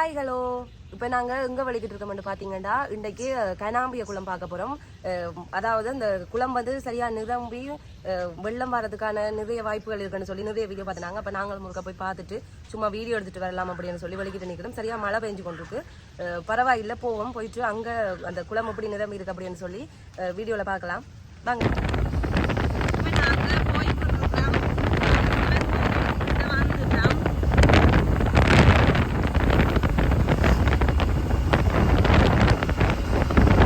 Hi hello இப்போ நாங்கள் எங்கே வலிக்கிட்டு இருக்கோம்னு பார்த்தீங்கன்னா இன்றைக்கு கனாம்பிய குளம் பார்க்க போகிறோம் அதாவது அந்த குளம் வந்து சரியாக நிரம்பி வெள்ளம் வர்றதுக்கான நிறைய வாய்ப்புகள் இருக்குன்னு சொல்லி நிறைய வீடியோ பார்த்தாங்க அப்போ நாங்கள் முழுக்க போய் பார்த்துட்டு சும்மா வீடியோ எடுத்துகிட்டு வரலாம் அப்படின்னு சொல்லி வலிக்கிட்டு நிற்கிறோம் சரியாக மழை பெஞ்சு கொண்டிருக்கு. பரவாயில்லை போவோம் போயிட்டு அங்கே அந்த குளம் எப்படி நிரம்பி இருக்கு அப்படின்னு சொல்லி வீடியோவில் பார்க்கலாம். வாங்க இப்போ நாங்கள் போய் கொண்டிருக்கிறோம் வந்துட்டோம்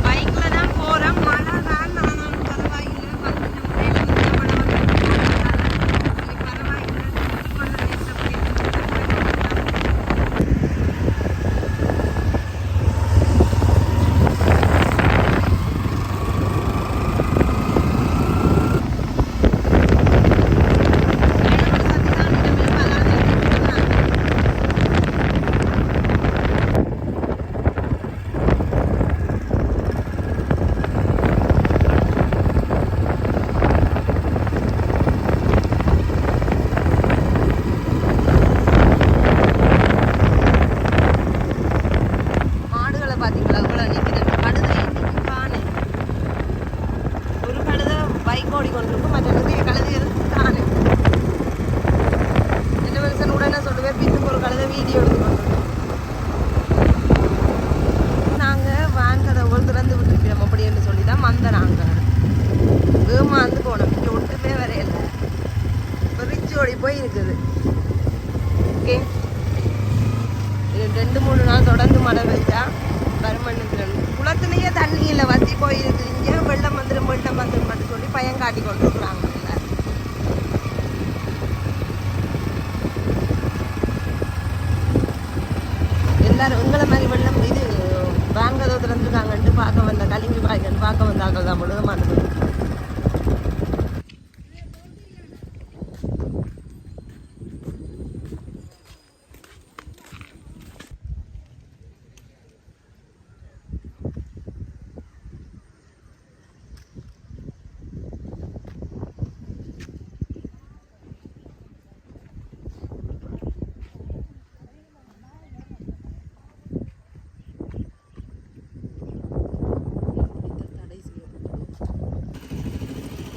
பைக்ல தான் போறோம் மழை தான் ஆனாலும் பரவாயில்லை வந்து முறையில் வந்து மழை வந்து பரவாயில்லை கொண்டு நேற்றப்படி மாடுகளை பார்த்தீங்களா இவ்வளோ நிற்குது கழுதை இன்னைக்கு காணு ஒரு கழுதை பைக் ஓடி கொண்டிருக்கும் மற்ற நிறைய கழுதைகள் காணு என்ன மனுஷன் உடனே சொல்லுவேன் பின்னுக்கு ஒரு கழுதை வீடியோ எடுத்து கொண்டிருக்கோம் நாங்கள் வேன் கதவுகள் திறந்து விட்டுருக்கிறோம் அப்படின்னு சொல்லி தான் வந்த நாங்கள் ஏமாந்து போனோம் இங்கே ஒன்றுமே வரையல ரிச்சு ஓடி போய் இருக்குது ஓகே. இது ரெண்டு மூணு நாள் தொடர்ந்து மழை பெய்தா வருமண்ணுக்கு குளத்துலயே தண்ணி இல்லை வத்தி போயிருக்கு இங்கே வெள்ளம் வந்துடும் வெள்ளம் வந்துடும் மட்டும் சொல்லி பையன் காட்டி கொண்டு இருக்கிறாங்க எல்லாரும் உங்களை மாதிரி வெள்ளம் இது பேங்கதோ திறந்துருக்காங்கன்ட்டு பார்க்க வந்த கலிங்கி பாய்க்கன்னு பார்க்க வந்தாக்கள் தான் முழுக்க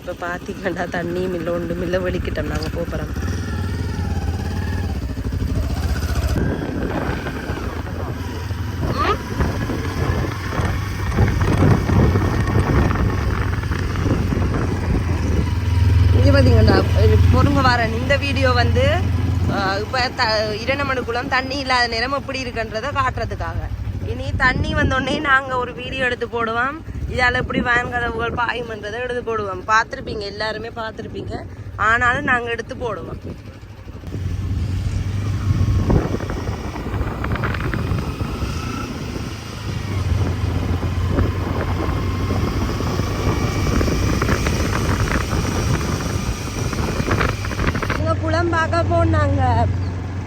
இப்போ பார்த்தீங்கன்னா தண்ணியும் இல்லை ஒன்றும் இல்லை வெளிக்கிட்டோம் நாங்கள் போகிறோம் இங்கே பார்த்தீங்கன்னா பொறுங்க வரேன். இந்த வீடியோ வந்து இப்போ த இரண்டு குளம் தண்ணி இல்லாத நேரம் எப்படி இருக்குன்றதை காட்டுறதுக்காக. இனி தண்ணி வந்தோடனே நாங்கள் ஒரு வீடியோ எடுத்து போடுவோம். இதால் எப்படி வேன் கதவுகள் பாயுமன்றதை எடுத்து போடுவோம். பார்த்துருப்பீங்க எல்லாருமே பார்த்துருப்பீங்க. ஆனாலும் நாங்கள் எடுத்து போடுவோம். குளம் பார்க்க போனாங்க.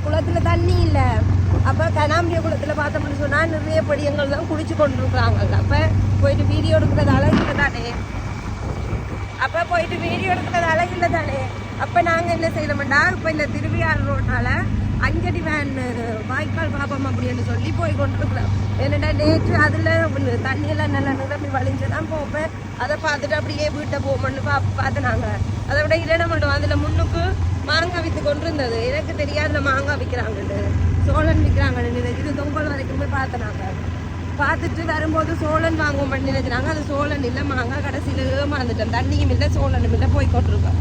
குளத்தில் தண்ணி இல்லை. அப்போ கனாம்பிய குளத்தில் பார்த்தோம்னு சொன்னால் நிறைய படியங்கள் தான் குடிச்சு கொண்டிருக்கிறாங்க அப்போ போயிட்டு வீடியோ எடுக்கிறதால இல்லை தானே அப்போ போயிட்டு வீடியோ எடுக்கிறதால இல்லை தானே அப்போ நாங்கள் என்ன செய்யணும்டா இப்போ இந்த திருவியார் ரோட்டால் அஞ்சடி வேன் வாய்க்கால் பாபம் அப்படின்னு சொல்லி போய் கொண்டிருக்கிறோம். என்னடா நேற்று அதில் தண்ணியெல்லாம் நல்லா நிரம்பி வழிஞ்சுதான் போப்பேன் அதை பார்த்துட்டு அப்படியே வீட்டை போமோன்னு பா பார்த்து நாங்க அதை விட இல்லைன்னா மட்டும் முன்னுக்கு மாங்காய் விற்று கொண்டு இருந்தது எனக்கு தெரியாதுல மாங்காய் விற்கிறாங்கன்னு சோழன் விற்கிறாங்கன்னு நினைச்சிட்டு தொங்கல் வரைக்கும் போய் பார்த்தனாங்க. பார்த்துட்டு வரும்போது சோழன் வாங்குவோம் பண்ணி நினைச்சாங்க அது சோழன் இல்லை மாங்காய் கடைசியில் ஏமாந்துட்டோம் தண்ணியும் இல்லை சோழனும் இல்லை போய் கொண்டிருக்கோம்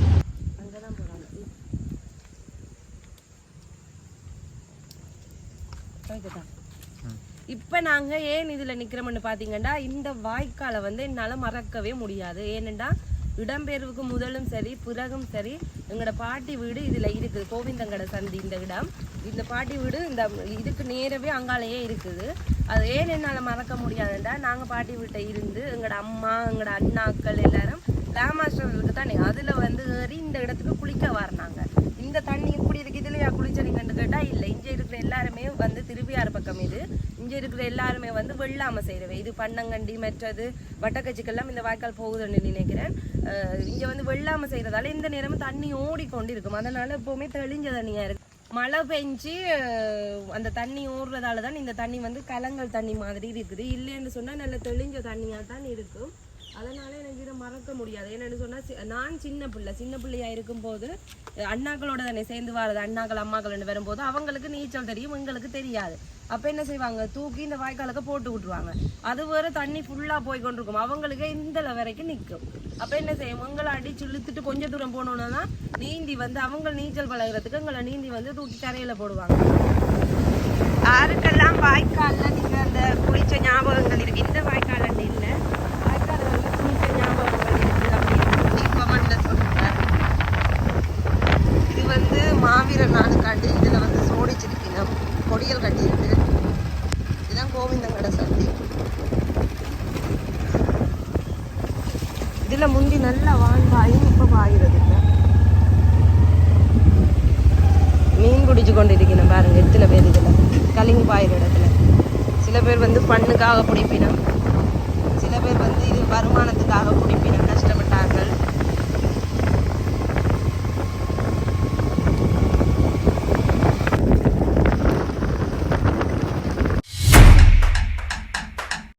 இப்போ நாங்கள் நாங்க ஏன் இதில் நிற்கிறோம்னு பார்த்தீங்கன்னா இந்த வாய்க்காலை வந்து என்னால் மறக்கவே முடியாது. ஏனென்னா இடம்பெயர்வுக்கு முதலும் சரி பிறகும் சரி எங்களோட பாட்டி வீடு இதில் இருக்குது கோவிந்தங்கட சந்தி இந்த இடம். இந்த பாட்டி வீடு இந்த இதுக்கு நேரவே அங்காலேயே இருக்குது. அது ஏன் என்னால் மறக்க முடியாதுன்றா நாங்கள் பாட்டி வீட்டை இருந்து எங்களோட அம்மா எங்களோட அண்ணாக்கள் எல்லாரும் ராமாஸ்டர் தானே அதில் வந்து ஏறி இந்த இடத்துக்கு குளிக்க வரணாங்க இந்த தண்ணி இதுலையா குளிச்சனிங்கன்னு கேட்டால் இல்லை இங்கே இருக்கிற எல்லாருமே வந்து திருவியார் பக்கம் இது. இங்கே இருக்கிற எல்லாருமே வந்து வெள்ளாமை செய்கிறவை இது பண்ணங்கண்டி மற்றது வட்டக்கச்சிக்கெல்லாம் இந்த வாய்க்கால் போகுதுன்னு நினைக்கிறேன். இங்கே வந்து வெள்ளாமை செய்கிறதால இந்த நேரமும் தண்ணி ஓடிக்கொண்டு இருக்கும் அதனால் எப்போவுமே தெளிஞ்ச தண்ணியாக இருக்குது மழை பெஞ்சு அந்த தண்ணி ஓடுறதால தான் இந்த தண்ணி வந்து கலங்கல் தண்ணி மாதிரி இருக்குது. இல்லைன்னு சொன்னால் நல்ல தெளிஞ்ச தண்ணியாக தான் இருக்கும். அதனால எனக்கு இதை மறக்க முடியாது. என்னன்னு சொன்னால் நான் சின்ன பிள்ளை சின்ன பிள்ளையா இருக்கும்போது அண்ணாக்களோட தானே சேர்ந்து வரது அண்ணாக்கள் அம்மாக்கள்னு வரும்போது அவங்களுக்கு நீச்சல் தெரியும் எங்களுக்கு தெரியாது. அப்போ என்ன செய்வாங்க? தூக்கி இந்த வாய்க்காலுக்கு போட்டு விட்டுருவாங்க. அது வேறு தண்ணி ஃபுல்லா போய் கொண்டிருக்கும். அவங்களுக்கு இந்த வரைக்கும் நிற்கும் அப்போ என்ன செய்யும்? உங்களை அடிச்சு இழுத்துட்டு கொஞ்சம் தூரம் போனோம்னா நீந்தி வந்து அவங்க நீச்சல் பழகுறதுக்கு எங்களை நீந்தி வந்து தூக்கி கரையில போடுவாங்க. யாருக்கு வாய்க்கால்ல நீங்க அந்த குளிச்ச ஞாபகங்கள் இருக்கு இந்த வாய்க்கால் இல்ல வாய்க்கால்கள்ல குளிச்ச ஞாபகங்கள் இருக்கு அப்படின்னு கமெண்ட்ல சொல்லுங்க இது வந்து மாவீரர் நாளுக்காண்டி இதுல வந்து சோடிச்சிருக்கணும் கொடியல் கட்டியிருக்கு இதுதான் கோவிந்தங்கட சந்தி இதுல முந்தி நல்ல வாழ்வாயும் இப்போ பாயிறது மீன் பிடிச்சு கொண்டு இருக்கணும் பாருங்க எத்தனை பேர் இதில்? கலிங்கு பாயிற இடத்துல. சில பேர் வந்து பண்ணுக்காக பிடிப்பினம். சில பேர் வந்து இது வருமானத்துக்காக பிடிப்பினம்